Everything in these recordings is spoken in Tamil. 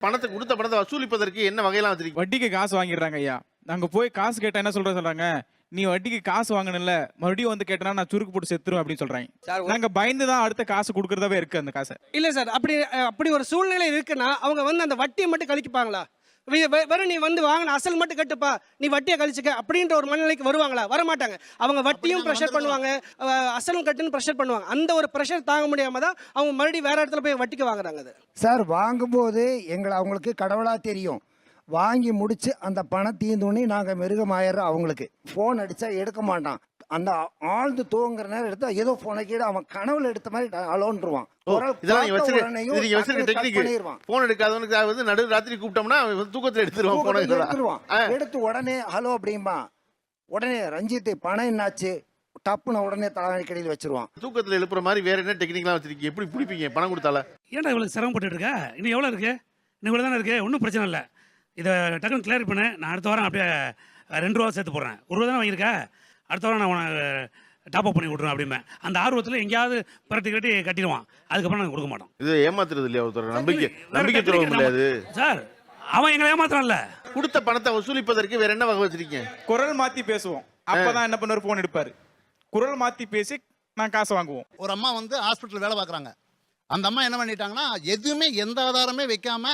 பணத்தை கொடுத்த பணத்தை வசூலிப்பதற்கு என்ன வகையெல்லாம் வச்சிருக்கீங்க? வட்டிக்கு காசு வாங்கிடுறாங்க ஐயா. நாங்க போய் காசு கேட்டா என்ன சொல்ற சொல்றாங்க? நீ வட்டிக்கு காசு வாங்கணும்ல மறுபடியும் வந்து கேட்டனா நான் சுருக்கு போட்டு செத்துருவேன் அப்படின்னு சொல்றாங்க. சார் நாங்க பயந்து தான் அடுத்த காசு கொடுக்கறதாவே இருக்கு அந்த காசை. இல்ல சார் அப்படி அப்படி ஒரு சூழ்நிலை இருக்குன்னா அவங்க வந்து அந்த வட்டியை மட்டும் கழிப்பாங்களா? வெறும் நீ வந்து வாங்கின அசல் மட்டும் கட்டுப்பா. நீ வட்டியை கழிச்சுக்க அப்படின்ற ஒரு மனநிலைக்கு வருவாங்களா? வர மாட்டாங்க அவங்க வட்டியும் ப்ரெஷர் பண்ணுவாங்க. அசலும் கட்டுன்னு ப்ரெஷர் பண்ணுவாங்க. அந்த ஒரு ப்ரெஷர் தாங்க முடியாம தான் அவங்க மறுபடியும் வேற இடத்துல போய் வட்டிக்கு வாங்குறாங்க அது. சார் வாங்கும்போது எங்களை அவங்களுக்கு கடவுளாக தெரியும். வாங்கி முடிச்சு அந்த பணம் தீர்ந்தோடனே நாங்கள் மிருகமாயிடுறோம் அவங்களுக்கு. ஃபோன் அடித்தா எடுக்க மாட்டான். அந்த ஆழ்ந்து தூங்குற நேரம் எடுத்தா ஏதோ ஃபோனை கீழே அவன் கனவுல எடுத்த மாதிரி அலோன்றுவான். போன் எடுக்காதவனுக்கு வந்து நடு ராத்திரி கூப்பிட்டோம்னா தூக்கத்துல எடுத்துருவான் போன எடுத்துருவான். எடுத்து உடனே ஹலோ அப்படிம்பா. உடனே ரஞ்சித் பணம் என்னாச்சு? டப்புன்னு உடனே தலைக்கடியில் வச்சிருவான். தூக்கத்துல எழுப்புற மாதிரி வேற என்ன டெக்னிக்லாம் வச்சிருக்கீங்க? எப்படி பிடிப்பீங்க? பணம் கொடுத்தால? ஏன்டா இவ்வளவு சிரமப்பட்டு இருக்க? இன்னும் எவ்வளோ இருக்கு? இன்னும் இவ்வளோ தானே இருக்கு? ஒன்றும் பிரச்சனை இல்லை. இதை டக்குன்னு கிளியர் பண்ணு. நான் அடுத்த வாரம் அப்படியே ரெண்டு ரூபா சேர்த்து போடுறேன். ஒரு ரூபா தானே வாங்கியிருக்க? அடுத்த வாரம் நான் உனக்கு டாப் அப் பண்ணி விட்ருவேன் அப்படிமே அந்த ஆர்வத்தில் எங்கேயாவது பிரட்டி கட்டி கட்டிடுவான். அதுக்கப்புறம் நாங்கள் கொடுக்க மாட்டோம். இது ஏமாத்துறது இல்லையா ஒருத்தர்? நம்பிக்கை நம்பிக்கை துரோகம் அது சார் அவன் எங்களை ஏமாத்துறான்ல. கொடுத்த பணத்தை வசூலிப்பதற்கு வேற என்ன வகை வச்சிருக்கீங்க? குரல் மாத்தி பேசுவோம். அப்பதான் என்ன பண்ணுவாரு? போன் எடுப்பாரு. குரல் மாத்தி பேசி நான் காசு வாங்குவோம். ஒரு அம்மா வந்து ஹாஸ்பிட்டல் வேலை பார்க்குறாங்க. அந்த அம்மா என்ன பண்ணிட்டாங்கன்னா எதுவுமே எந்த ஆதாரமே வைக்காம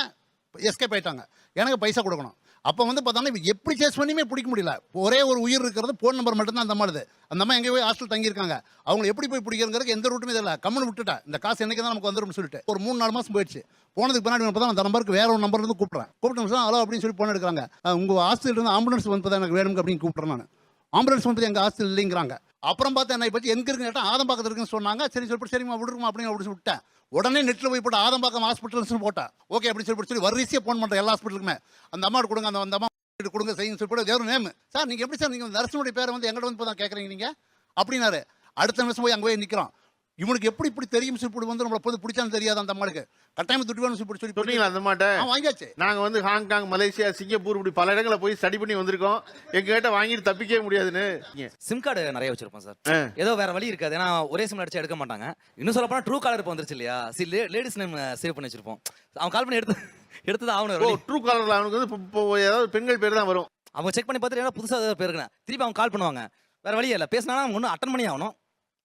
எஸ்கேப் ஆயிட்டாங்க. எனக்கு பைசா கொடுக்கணும். அப்போ வந்து பார்த்தோன்னா எப்படி சேஸ் பண்ணியுமே பிடிக்க முடியல. ஒரே ஒரு உயிர் இருக்கிறது ஃபோன் நம்பர் மட்டும்தான் அந்த மாதிரி அந்த அம்மா எங்கே போய் ஹாஸ்டல் தங்கியிருக்காங்க. அவங்க எப்படி போய் பிடிக்கிறதுக்கு எந்த ரூட்டுமே இல்லை கம்மனு விட்டுட்டேன் இந்த காசு என்னைக்கு தான் நமக்கு வந்துரும்னு சொல்லிட்டு. ஒரு மூணு நாலு மாதம் போயிடுச்சு. போனதுக்கு பின்னாடி பார்த்தா அந்த நம்பருக்கு வேற ஒரு நம்பர்ல இருந்து கூப்பிட்றேன். கூப்பிட்டு ஹலோ அப்படின்னு சொல்லி போன எடுக்கிறாங்க. உங்கள் ஹாஸ்டல் இருந்து ஆம்புலன்ஸ் வந்து எனக்கு வேணும் அப்படின்னு கூப்பிட்றேன் நான். ஆம்புலன்ஸ் வந்து எங்கள் ஹாஸ்டல் இல்லைங்கிறாங்க. அப்புறம் பார்த்தா என்ன பற்றி எங்கே இருக்குன்னு கேட்டால் ஆதம்பாக்கத்தில் இருக்குன்னு சொன்னாங்க. சரி சொல்லி சரிம்மா விடுருமா அப்படின்னு அப்படி விட்டேன் உடனே நெட்டில் போய் போட்டு ஆதம்பாக்கம் ஹாஸ்பிட்டல்ஸ்னு போட்டேன். ஓகே அப்படின்னு சொல்லி சொல்லி வரிசையாக ஃபோன் பண்ணுறேன் எல்லா ஹாஸ்பிட்டலுக்குமே அந்த அம்மாவுக்கு கொடுங்க அந்த அந்த அம்மா கிட்ட கொடுங்க செய்யுங்க சொல்லி போட்டு வேறு நேம் சார் நீங்கள் எப்படி சார் நீங்கள் நர்ஸனுடைய பேரை வந்து எங்கிட்ட வந்து இப்போ தான் கேட்குறீங்க நீங்கள் அப்படின்னாரு. அடுத்த நிமிஷம் போய் அங்கே போய் நிற்கிறோம் இவனுக்கு எப்படி இப்படி தெரியும் இப்படி வந்து நம்மளை போது பிடிச்சாலும் தெரியாது அந்த அம்மாளுக்கு கட்டாயம் துட்டு வேணும் சொல்லி சொன்னீங்களா அந்த மாட்ட? ஆ, வாங்கியாச்சு. நாங்க வந்து ஹாங்காங் மலேசியா சிங்கப்பூர் இப்படி பல இடங்களை போய் ஸ்டடி பண்ணி வந்திருக்கோம். எங்க கிட்ட வாங்கிட்டு தப்பிக்கவே முடியாதுன்னு. சிம் கார்டு நிறைய வச்சிருப்போம் சார். ஏதோ வேற வழி இருக்காது. ஏன்னா ஒரே சிம் அடிச்சு எடுக்க மாட்டாங்க. இன்னும் சொல்ல போனா ட்ரூ காலர் இப்போ வந்துருச்சு இல்லையா? சி லேடிஸ் நேம் சேவ் பண்ணி வச்சிருப்போம். அவன் கால் பண்ணி எடுத்து எடுத்து தான் ஓ ஆகணும் ட்ரூ காலர்ல அவனுக்கு வந்து இப்போ- ஏதாவது பெண்கள் பேர் தான் வரும். அவங்க செக் பண்ணி பார்த்துட்டு ஏன்னா புதுசாக ஏதாவது பேருக்குண்ணே திருப்பி அவங்க கால் பண்ணுவாங்க. வேற வழியே இல்லை. பேசினா அவங்க ஒன்றும் அட்டன் பண்ணி ஆகணும்.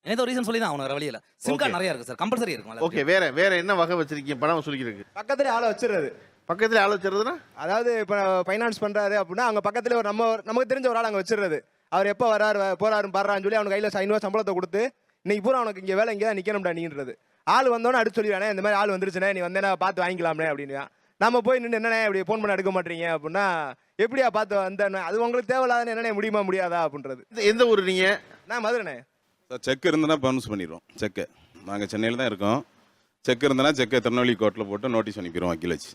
ஏதோ ரீசன் சொல்லி தான் ஆகணும் வேற வழி இல்லை சிம் Okay. கார்டு நிறைய இருக்கு சார் கம்பல்சரி இருக்கும் ஓகே வேற வேற என்ன வகை வச்சிருக்கீங்க? பணம் வசூலிக்கிறதுக்கு பக்கத்துல ஆளை வச்சிடுறது பக்கத்துல ஆள் வச்சிருந்ததுன்னா அதாவது இப்போ ஃபைனான்ஸ் பண்றாரு அப்படின்னா அங்க பக்கத்துல ஒரு நம்ம நமக்கு தெரிஞ்ச ஒரு ஆள் அங்க வச்சிடுறது அவர் எப்போ வராரு போறாரு பாடுறான்னு சொல்லி அவனுக்கு கையில ஐநூறு சம்பளத்தை கொடுத்து இன்னைக்கு பூரா அவனுக்கு இங்க வேலை இங்கே தான் நிக்கணும்டா நீன்றது. ஆள் வந்தோன்னே அடிச்சு சொல்லிடுவானே இந்த மாதிரி ஆள் வந்துருச்சுனே நீ வந்தேனா பார்த்து வாங்கிக்கலாம்னே அப்படின்னு. நம்ம போய் நின்று என்னண்ணே இப்படி ஃபோன் பண்ண எடுக்க மாட்டீங்க அப்படின்னா எப்படியா பார்த்து வந்தேன்னு அது உங்களுக்கு தேவையில்லாத என்னண்ணே முடியுமா முடியாதா அப்படின்றது. எந்த- ஊர் நீங்க? நான் மதுரைண்ணே. செக் இருந்தனா பவுன்ஸ் பண்ணிடுவோம். செக்கு நாங்கள் சென்னையில் தான் இருக்கோம். செக் இருந்தனா செக்கை திருநெல்வேலி கோர்ட்டில் போட்டு நோட்டீஸ் அனுப்பிடுவோம் வக்கீல் வச்சு.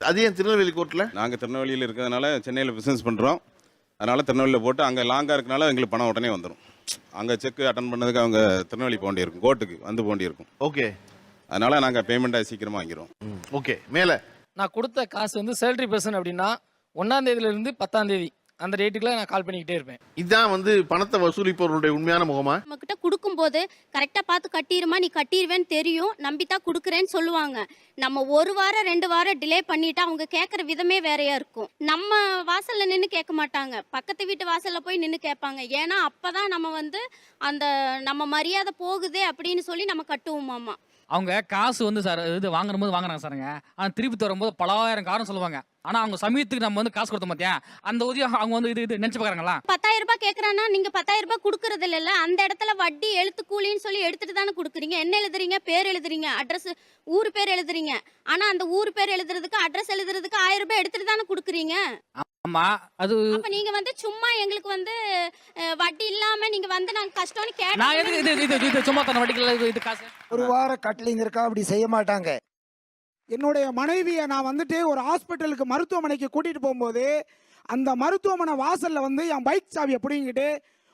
அது ஏன் திருநெல்வேலி கோர்ட்ல நாங்கள் திருநெல்வேலியில் இருக்கிறதுனால சென்னையில் பிஸ்னஸ் பண்ணுறோம் அதனால் திருநெல்வேலியில் போட்டு அங்கே லாங்காக இருக்கனால எங்களுக்கு பணம் உடனே வந்துடும் அங்கே செக் அட்டன் பண்ணதுக்கு அவங்க திருநெல்வேலி போக வேண்டியிருக்கும். கோர்ட்டுக்கு வந்து போக வேண்டியிருக்கும். ஓகே அதனால் நாங்கள் பேமெண்ட்டாக சீக்கிரமாக வாங்கிடுவோம் ஓகே மேல. நான் கொடுத்த காசு வந்து சேலரி பர்சன் அப்படின்னா ஒன்றாம் தேதியிலேருந்து பத்தாம் தேதி. அந்த டேட்டுக்குள்ள நான் கால் பண்ணிக்கிட்டே இருப்பேன். இதான் வந்து பணத்தை வசூலிப்பவர்களுடைய உண்மையான முகமா? நம்ம கிட்ட கொடுக்கும்போது கரெக்டா பார்த்து கட்டிருமா? நீ கட்டிடுவேன்னு தெரியும். நம்பித்தான் கொடுக்குறேன்னு சொல்லுவாங்க. நம்ம ஒரு வாரம் ரெண்டு வாரம் டிலே பண்ணிட்டா அவங்க கேட்குற விதமே வேறையா இருக்கும். நம்ம வாசல்ல நின்று கேட்க மாட்டாங்க. பக்கத்து வீட்டு வாசல்ல போய் நின்று கேட்பாங்க. ஏன்னா அப்பதான் நம்ம வந்து அந்த நம்ம மரியாதை போகுதே அப்படின்னு சொல்லி நம்ம கட்டுவோமாமா அவங்க காசு வந்து சார் இது வாங்குற போது வாங்குறாங்க சாருங்க. ஆனால் திருப்பி தரும்போது பலாயிரம் காரணம் சொல்லுவாங்க. ஆனால் அவங்க சமயத்துக்கு நம்ம வந்து காசு கொடுத்த மாத்தியா அந்த உதவி அவங்க வந்து இது இது நினைச்சு பார்க்குறாங்களா பத்தாயிரம் ரூபாய் கேட்குறான்னா நீங்க பத்தாயிரம் ரூபாய் கொடுக்கறது இல்ல அந்த இடத்துல வட்டி எழுத்து கூலின்னு சொல்லி எடுத்துட்டு தானே கொடுக்குறீங்க. என்ன எழுதுறீங்க? பேர் எழுதுறீங்க. அட்ரஸ் ஊர் பேர் எழுதுறீங்க. ஆனா அந்த ஊர் பேர் எழுதுறதுக்கு அட்ரஸ் எழுதுறதுக்கு ஆயிரம் ரூபாய் எடுத்துட்டு தானே கொடுக்குறீங்க? ஆமாம் அது அப்ப நீங்க வந்து சும்மா எங்களுக்கு வந்து அஹ், வட்டி இல்லாம நீங்க வந்து நாங்க கஷ்டம்னு நான் எதுக்கு இது கேட்டோம் இது இது சும்மா தன வட்டிக்கல இது இது காசு? ஒரு வாரம் கட்லிங் இருக்கா? அப்படி செய்ய மாட்டாங்க. என்னுடைய மனைவியை நான் வந்துட்டு ஒரு ஹாஸ்பிட்டலுக்கு மருத்துவமனைக்கு கூட்டிட்டு போகும்போது அந்த மருத்துவமனை வாசல்ல வந்து என் பைக் சாவியை பிடிங்கிட்டு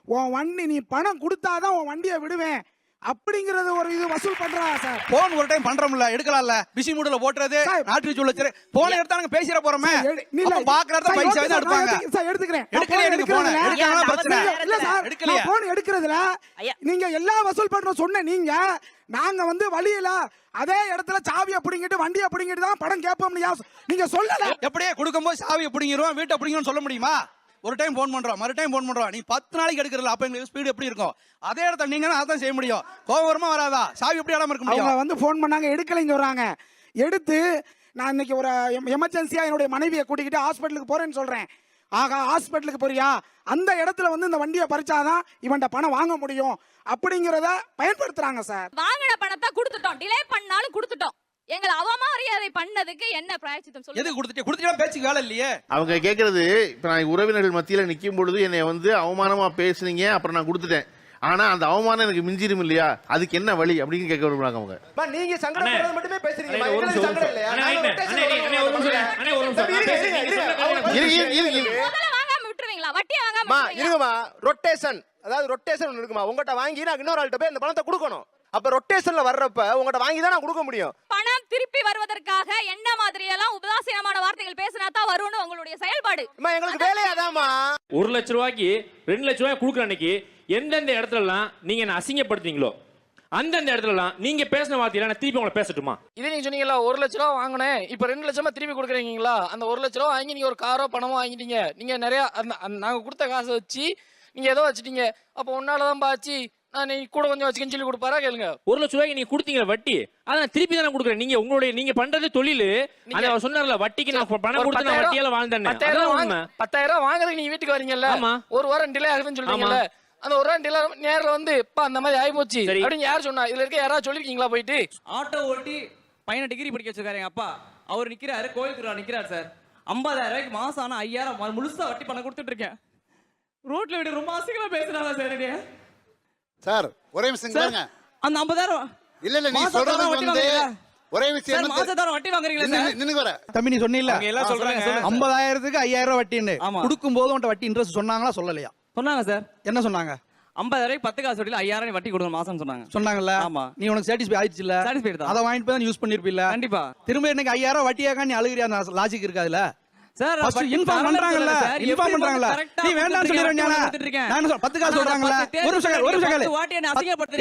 உன் வண்டி நீ பணம் கொடுத்தாதான் உன் வண்டியை விடுவேன். அப்படிங்கறது ஒரு இது வசூல் பண்றா சார். போன் ஒரு டைம் பண்றோம்ல எடுக்கலாம்ல. பிசி மூடல போட்டுறது. நாட்டு சொல்ல போன எடுத்தா நாங்க பேசிட போறோமே. எடு- நீ இல்ல, அப்ப பாக்குறத பைசா தான் எடுப்பாங்க. சார், எடுத்துக்கிறேன். phone எனக்கு போன எடுக்கிறதுல- எடுக்கலாம் பிரச்சனை. நீங்க- இல்ல சார், எடுக்கலையா? நான் phone எடுக்கிறதுல நீங்க எல்லா வசூல் பண்றோம் சொன்ன நீங்க நாங்க வந்து வழியில அதே இடத்துல சாவியை பிடிங்கிட்டு வண்டியை பிடிங்கிட்டு தான் படம் கேட்போம்னு யா- நீங்க சொல்லல. எப்படியே கொடுக்கும்போது சாவியை பிடிங்கிருவோம் வீட்டை பிடிங்கன்னு சொல்ல முடியுமா? ஒரு டைம் ஃபோன் பண்றோம் மறு டைம் ஃபோன் பண்றோம். நீ பத்து நாளைக்கு எடுக்கிறல அப்ப எங்களுக்கு ஸ்பீடு எப்படி இருக்கும்? அதே இடத்துல நீங்க அதான் செய்ய முடியும். வருமா வராதா? சாவி எப்படி இல்லாம இருக்க அவங்க முடியும் வந்து ஃபோன் பண்ணாங்க எடுக்கலைன்னு சொல்றாங்க. எடுத்து நான் இன்னைக்கு ஒரு எமர்ஜென்சியா என்னுடைய மனைவியை கூட்டிக்கிட்டு ஹாஸ்பிட்டலுக்கு போறேன்னு சொல்றேன். ஆகா ஹாஸ்பிட்டலுக்கு போறியா? அந்த இடத்துல வந்து இந்த வண்டியை பறிச்சாதான் இவன்கிட்ட பணம் வாங்க முடியும். அப்படிங்கிறத பயன்படுத்துறாங்க சார். வாங்கின பணத்தை கொடுத்துட்டோம். டிலே பண்ணாலும் கொடுத்துட்டோம். எங்களை அவமரியாதை பண்ணதுக்கு என்ன பிராயச்சித்தம் எதுக்கு கொடுத்துட்டு கொடுத்துட்டா பேச்சுக்கு வேலை இல்லையே. அவங்க கேட்கறது இப்போ நான் உறவினர்கள் மத்தியில் நிற்கும் பொழுது என்னை வந்து அவமானமா பேசுனீங்க அப்புறம் நான் கொடுத்துட்டேன். ஆனா அந்த அவமானம் எனக்கு மிஞ்சிரும் இல்லையா? அதுக்கு என்ன வழி அப்படின்னு கேட்க விரும்புறாங்க அவங்க. நீங்க சங்கடப்படுறது மட்டுமே பேசுறீங்க. சங்கடம்? இருங்கம்மா ரொட்டேஷன். அதாவது ரொட்டேஷன் இருக்குமா உங்கள்கிட்ட வாங்கி நான் இன்னொரு ஆள்கிட்ட போய் அந்த பணத்தை கொடுக்கணும். அப்ப ரொட்டேஷன்ல வர்றப்ப உங்கள்கிட்ட வாங்கி தான் நான் கொடுக்க முடியும். பணம் திருப்பி வருவதற்காக என்ன மாதிரியெல்லாம் உபதாசீனமான வார்த்தைகள் பேசினா தான் வரும்னு உங்களுடைய செயல்பாடு. அம்மா எங்களுக்கு வேலையாதாம்மா. ஒரு லட்ச ரூபாய்க்கு ரெண்டு லட்ச ரூபாய் கொடுக்குற அன்னைக்கு எந்தெந்த இடத்துலலாம் நீங்க என்ன அசிங்கப்படுத்துறீங்களோ அந்தந்த இடத்துலலாம் நீங்க பேசின வார்த்தையில நான் திருப்பி உங்களை பேசட்டுமா? இதே நீங்க சொன்னீங்களா ஒரு லட்ச ரூபா வாங்கினேன். இப்போ ரெண்டு லட்சமா திருப்பி கொடுக்குறீங்களா அந்த ஒரு லட்ச ரூபா வாங்கி நீங்க ஒரு காரோ பணமோ வாங்கிட்டீங்க. நீங்க நிறைய அந்த அந்த நாங்க கொடுத்த காசை வச்சு நீங்க ஏதோ வச்சுட்டீங்க. அப்போ உன்னாலதான் பாச்சு நீ கூட கொஞ்சம் வச்சுக்கன்னு சொல்லி கொடுப்பாரா? கேளுங்க. ஒரு லட்ச ரூபாய்க்கு நீங்க கொடுத்தீங்க வட்டி. அதை நான் திருப்பி தானே கொடுக்குறேன். நீங்க உங்களுடைய நீங்க பண்றது தொழில். அந்த அவர் சொன்னார்ல வட்டிக்கு நான் பணம் கொடுத்து நான் வட்டியால வாழ்ந்தேன் பத்தாயிரம் உண்மை. பத்தாயிரம் ரூபா வாங்குறதுக்கு நீங்க வீட்டுக்கு வரீங்கல்ல? ஆமா. ஒரு வாரம் டிலே ஆகுதுன்னு சொல்றீங்கல்ல? அந்த ஒரு டிலே நேர்ல வந்து இப்ப அந்த மாதிரி ஆகி போச்சு. அப்படின்னு யார் சொன்னா? இதுல இருக்க யாராவது சொல்லிருக்கீங்களா போயிட்டு? ஆட்டோ ஓட்டி பையனை டிகிரி படிக்க வச்சிருக்காரு எங்க அப்பா. அவர் நிக்கிறாரு கோயில் திருவிழா நிக்கிறாரு சார். ஐம்பதாயிரம் ரூபாய்க்கு மாசம் ஆனா ஐயாயிரம் முழுசா வட்டி பணம் கொடுத்துட்டு இருக்கேன். ரோட்ல விட ரொம்ப அசிங்கமா பேசுறாங்க சார். சார் ஒரே விஷயம் சார், கேளுங்க அந்த ஐம்பதாயிரம் இல்ல இல்ல நீ சொல்றது வந்து? ஒரே விஷயம் சார் என்ன மாசம் தரம் வட்டி வாங்குறீங்களா நின்னு- சார்? நின்னு வர தம்பி நீ சொன்னீல்ல. எல்லாம் சொல்றாங்க ஐம்பதாயிரத்துக்கு ஐயாயிரம் ரூபாய் வட்டின்னு. கொடுக்கும் போது உன்ட்ட வட்டி இன்ட்ரெஸ்ட் சொன்னாங்களா சொல்லலையா? சொன்னாங்க சார். என்ன சொன்னாங்க? ஐம்பதாயிரம் பத்து காசு வட்டியில் ஐயாயிரம் வட்டி கொடுங்க மாசம் சொன்னாங்க. சொன்னாங்கல்ல? ஆமா. நீ உனக்கு சாட்டிஸ்ஃபை ஆயிடுச்சு இல்ல சாட்டிஸ்ஃபைடு தான். அதை வாங்கிட்டு போய் தான் யூஸ் பண்ணிருப்பீல்ல? கண்டிப்பா. திரும்ப எனக்கு ஐயாயிரம் வட்டியாக்கா நீ அழுகிறியா? லாஜிக் இருக்காதுல்ல சார் பண்றாங்கல்ல. நீ வேண்டாம்னு சொல்லிட வேண்டியானா நான் என்ன சொல்ல பத்து காசு சொல்றாங்கல்ல ஒரு நிமிஷம் கேளு, ஒரு நிமிஷம் கேளு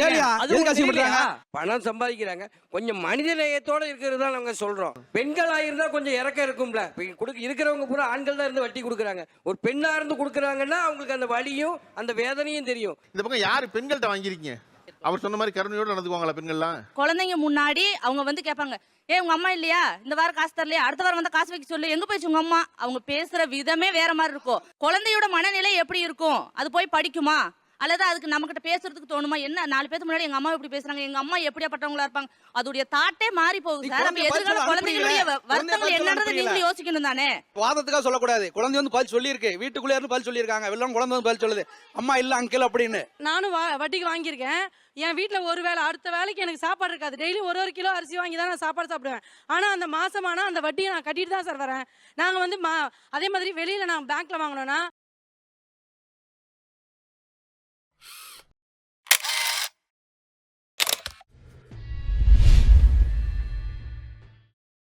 கேளியா எதுக்கு அசிங்கப்படுறாங்க பணம் சம்பாதிக்கிறாங்க. கொஞ்சம் மனித நேயத்தோட இருக்கிறது தான் நாங்க சொல்றோம். பெண்களா இருந்தா கொஞ்சம் இறக்கம் இருக்கும்ல. கொடுக்க இருக்கிறவங்க பூரா ஆண்கள் தான் இருந்து வட்டி கொடுக்குறாங்க. ஒரு பெண்ணா இருந்து கொடுக்குறாங்கன்னா அவங்களுக்கு அந்த வலியும் அந்த வேதனையும் தெரியும். இந்த பக்கம் யாரு பெண்கள்கிட்ட வாங்கியிருக்கீங்க? அவர் சொன்ன மாதிரி கருணையோடு நடந்துக்குவாங்களா பெண்கள்லாம்? குழந்தைங்க முன்னாடி அவங்க வந்து கேட்பாங்க ஏ உங்க அம்மா இல்லையா? இந்த வாரம் காசு தரலையா? அடுத்த வாரம் வந்து காசு வைக்க சொல்லு. எங்க போயிடுச்சு உங்க அம்மா? அவங்க பேசுற விதமே வேற மாதிரி இருக்கும். குழந்தையோட மனநிலை எப்படி இருக்கும்? அது போய் படிக்குமா? அல்லது அதுக்கு நம்ம கிட்ட பேசுறதுக்கு தோணுமா? என்ன? நாலு பேருக்கு முன்னாடி எங்க அம்மா எப்படி பேசுறாங்க. எங்க அம்மா எப்படியாப்பட்டவங்களா இருப்பாங்க? அதோடைய தாட்டே மாறி போகுது. சார் குழந்தைய எதிர்கால குழந்தைகளுடைய. வருத்தங்கள் என்னன்றது நீங்களும் யோசிக்கணும் தானே? வாதத்துக்காக சொல்லக்கூடாது. குழந்தை வந்து பதில் சொல்லியிருக்கு. வீட்டுக்குள்ளே இருந்து பதில் சொல்லியிருக்காங்க. வெள்ளம் குழந்தை வந்து பதில் சொல்லுது. அம்மா இல்ல அங்கிள் அப்படின்னு. நானும் வட்டிக்கு வாங்கியிருக்கேன். என் வீட்டில் ஒரு வேளை அடுத்த வேலைக்கு எனக்கு சாப்பாடு இருக்காது. டெய்லி ஒரு ஒரு கிலோ அரிசி வாங்கி தான் நான் சாப்பாடு சாப்பிடுவேன். ஆனால் அந்த மாசமானா அந்த வட்டியை நான் கட்டிட்டு தான் சார் வரேன். நாங்கள் வந்து மா அதே மாதிரி வெளியில் நான் பேங்க்கில் வாங்கினோன்னா